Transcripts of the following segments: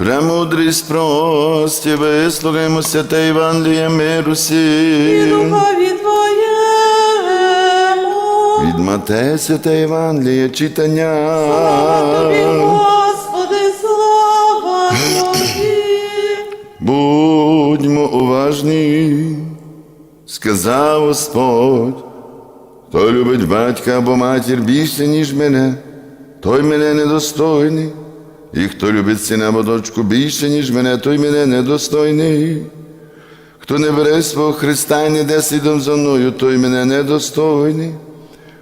Премудрість прості, вислухаймо святе Євангеліє миру і духові Твоєму. Від Матея святе Євангеліє читання. Слава Тобі, Господи, слава Тобі. Будьмо уважні, сказав Господь, хто любить батька або матір більше, ніж мене, той мене недостойний, і хто любить сина або дочку більше, ніж мене, той мене недостойний. Хто не бере свого Христа і не йде слідом за мною, той мене недостойний.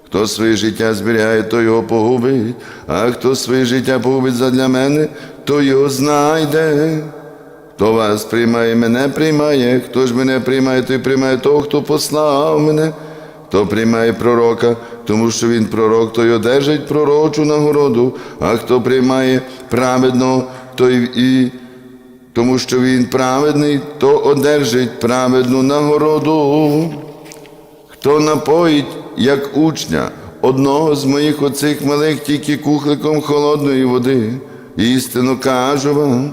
Хто своє життя зберігає, то його погубить, а хто своє життя погубить задля мене, то його знайде. Хто вас приймає, мене приймає, хто ж мене приймає, той приймає того, хто послав мене, хто приймає пророка, тому що він пророк, той одержить пророчу нагороду, а хто приймає праведного, той і тому що він праведний, то одержить праведну нагороду. Хто напоїть, як учня, одного з моїх оцих малих тільки кухликом холодної води, істину кажу вам,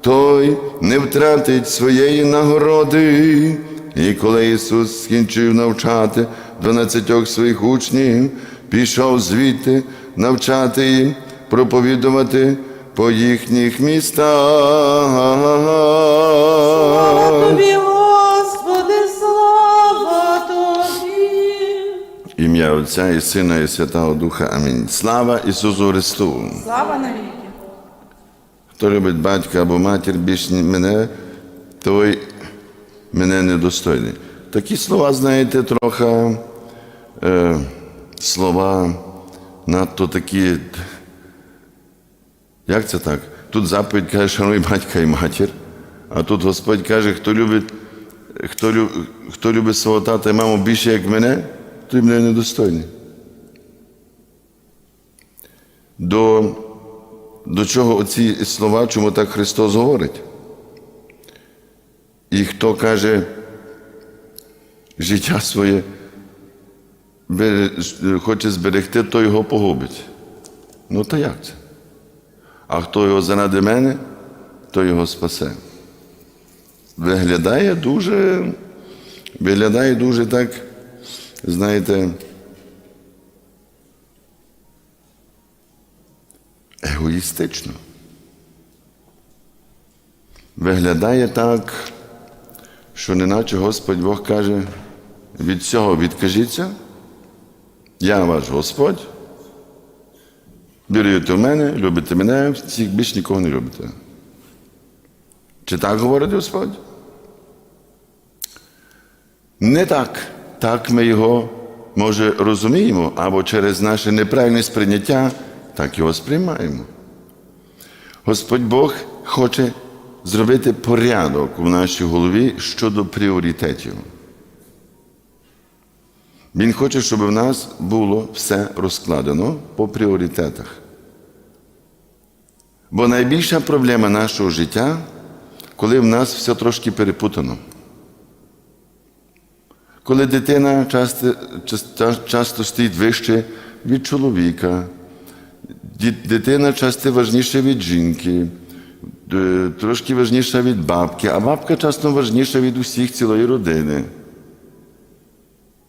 той не втратить своєї нагороди. І коли Ісус скінчив навчати дванадцятьох своїх учнів, пішов звідти навчати їм, проповідувати по їхніх містах. Слава. Тобі, Господи, слава Тобі. Ім'я Отця і Сина, і Святого Духа. Амінь. Слава Ісусу Христу! Слава навіки. Хто любить батька або матір більш мене, той мене недостойний. Такі слова, знаєте, трохи е, слова надто такі. Як це так? Тут заповідь каже, шануй батька і матір, а тут Господь каже, хто любить, хто, лю- хто любить свого тата і маму більше, як мене, той мене недостойний. До до чого оці слова, чому так Христос говорить? І хто каже життя своє хоче зберегти, то його погубить. Ну та як це? А хто його заради мене, то його спасе. Виглядає дуже, виглядає дуже так, знаєте, егоїстично. Виглядає так, що неначе Господь Бог каже, від цього відкажіться, я ваш Господь, віруєте в мене, любите мене, всіх більш нікого не любите. Чи так говорить Господь? Не так. Так ми його, може, розуміємо, або через наше неправильне сприйняття так його сприймаємо. Господь Бог хоче зробити порядок у нашій голові щодо пріоритетів. Він хоче, щоб в нас було все розкладено по пріоритетах. Бо найбільша проблема нашого життя, коли в нас все трошки перепутано. Коли дитина часто, часто, стоїть вище від чоловіка, дитина часто важніша від жінки, трошки важніша від бабки, а бабка часто важніша від усіх цілої родини.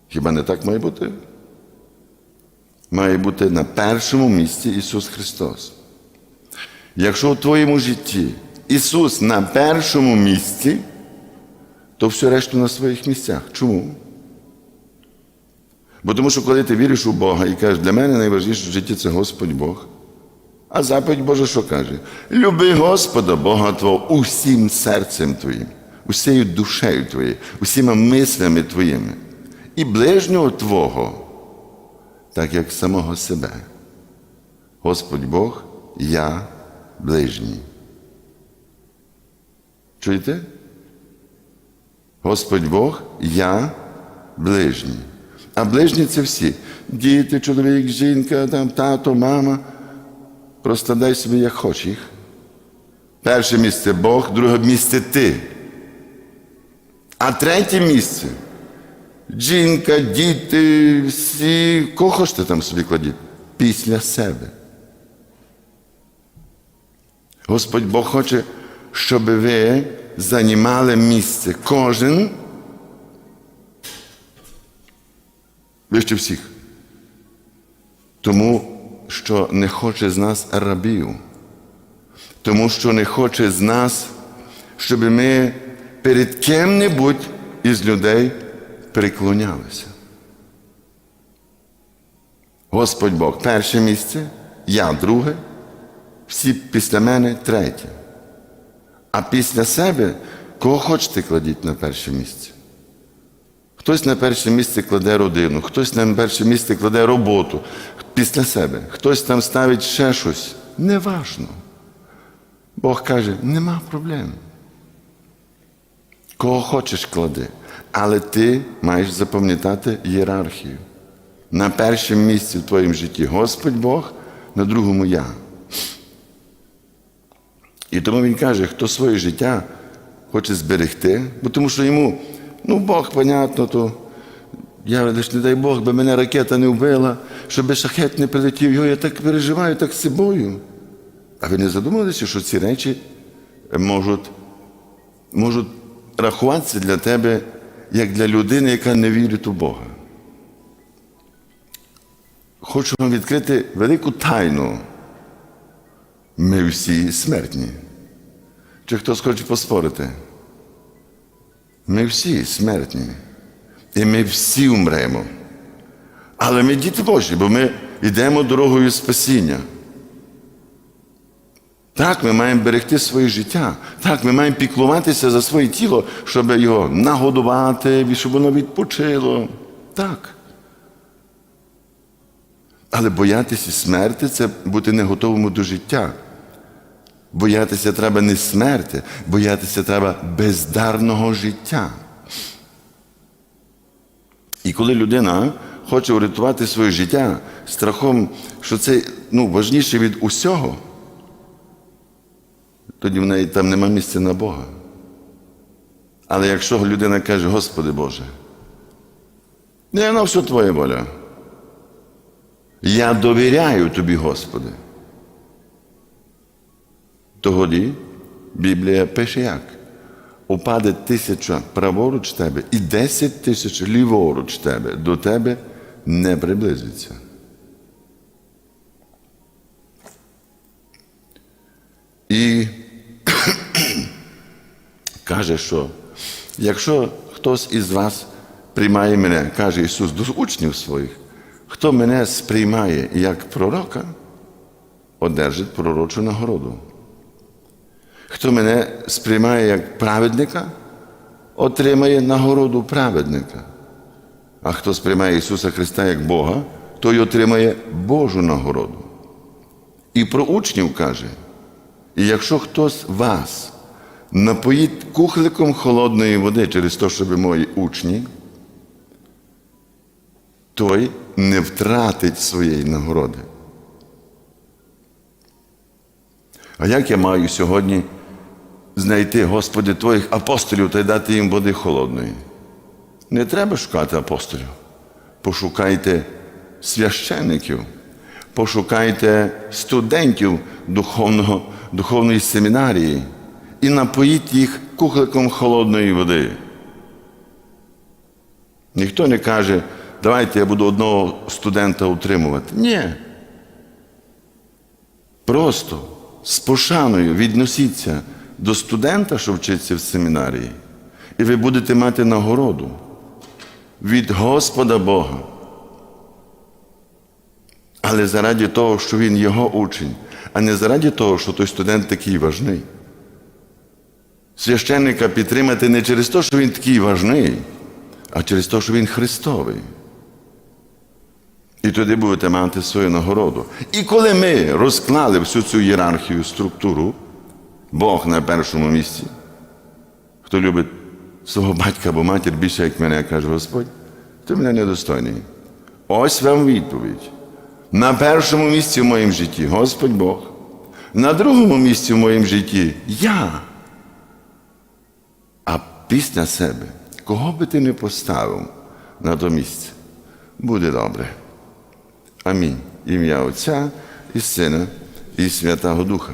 Хіба не так має бути? Має бути на першому місці Ісус Христос. Якщо в твоєму житті Ісус на першому місці, то все решту на своїх місцях. Чому? Бо тому що коли ти віриш у Бога і кажеш, для мене найважливіше в житті це Господь Бог. А заповідь Божа що каже? Люби Господа, Бога Твого, усім серцем Твоїм, усією душею Твоєю, усіма мислями Твоїми. І ближнього Твого, так як самого себе. Господь Бог, я ближній. Чуєте? Господь Бог, я ближній. А ближні це всі. Діти, чоловік, жінка, там, тато, мама. Просто дай собі, як хочеш. Перше місце Бог, друге місце ти. А третє місце жінка, діти, всі, кого хочете там собі кладіть? Після себе. Господь Бог хоче, щоб ви займали місце. Кожен вище всіх. Тому що не хоче з нас рабів. Тому що не хоче з нас, щоб ми перед ким-небудь із людей приклонялися. Господь Бог перше місце, я друге, всі після мене третє. А після себе кого хочете кладіть на перше місце. Хтось на перше місце кладе родину, хтось на перше місце кладе роботу після себе, хтось там ставить ще щось. Неважно. Бог каже, нема проблем. Кого хочеш клади, але ти маєш запам'ятати ієрархію. На першому місці в твоєму житті Господь Бог, на другому я. І тому він каже, хто своє життя хоче зберегти, бо тому що йому, ну Бог, понятно, то я лиш не дай Бог, би мене ракета не вбила, щоб шахет не прилетів, його я так переживаю, так з собою. А ви не задумалися, що ці речі можуть, можуть рахуватися для тебе як для людини, яка не вірить у Бога? Хочу вам відкрити велику тайну. Ми всі смертні. Чи хтось хоче поспорити? Ми всі смертні. І ми всі умремо. Але ми діти Божі, бо ми йдемо дорогою спасіння. Так, ми маємо берегти своє життя. Так, ми маємо піклуватися за своє тіло, щоб його нагодувати, щоб воно відпочило. Так. Але боятися смерти це бути не готовому до життя. Боятися треба не смерти, боятися треба бездарного життя. І коли людина хоче врятувати своє життя страхом, що це ну, важніше від усього, тоді в неї там нема місця на Бога. Але якщо людина каже, Господи Боже, не на все Твоя воля. Я довіряю тобі, Господи. Тоді Біблія пише як? Упаде тисяча праворуч тебе і десять тисяч ліворуч тебе, до тебе не приблизиться. І каже, що якщо хтось із вас приймає мене, каже Ісус до учнів своїх, хто мене сприймає як пророка, одержить пророчу нагороду. Хто мене сприймає як праведника, отримає нагороду праведника. А хто сприймає Ісуса Христа як Бога, той отримає Божу нагороду. І про учнів каже: і якщо хтось вас напоїть кухликом холодної води через те, що ви мої учні, той не втратить своєї нагороди. А як я маю сьогодні знайти, Господи, Твоїх апостолів та й дати їм води холодної? Не треба шукати апостолів. Пошукайте священників, пошукайте студентів духовного, духовної семінарії і напоїть їх кухликом холодної води. Ніхто не каже, давайте я буду одного студента утримувати. Ні. Просто з пошаною відносіться до студента, що вчиться в семінарії, і ви будете мати нагороду від Господа Бога. Але заради того, що він його учень, а не заради того, що той студент такий важний. Священника підтримати не через те, що він такий важний, а через те, що він Христовий. І тоді будете мати свою нагороду. І коли ми розклали всю цю ієрархію, структуру, Бог на першому місці, хто любить свого батька або матір більше, як мене, каже Господь, ти мене недостойний. Ось вам відповідь. На першому місці в моєму житті Господь Бог, на другому місці в моєму житті я. А після себе, кого би ти не поставив на то місце, буде добре. Амінь. Ім'я Отця і Сина, і Святого Духа.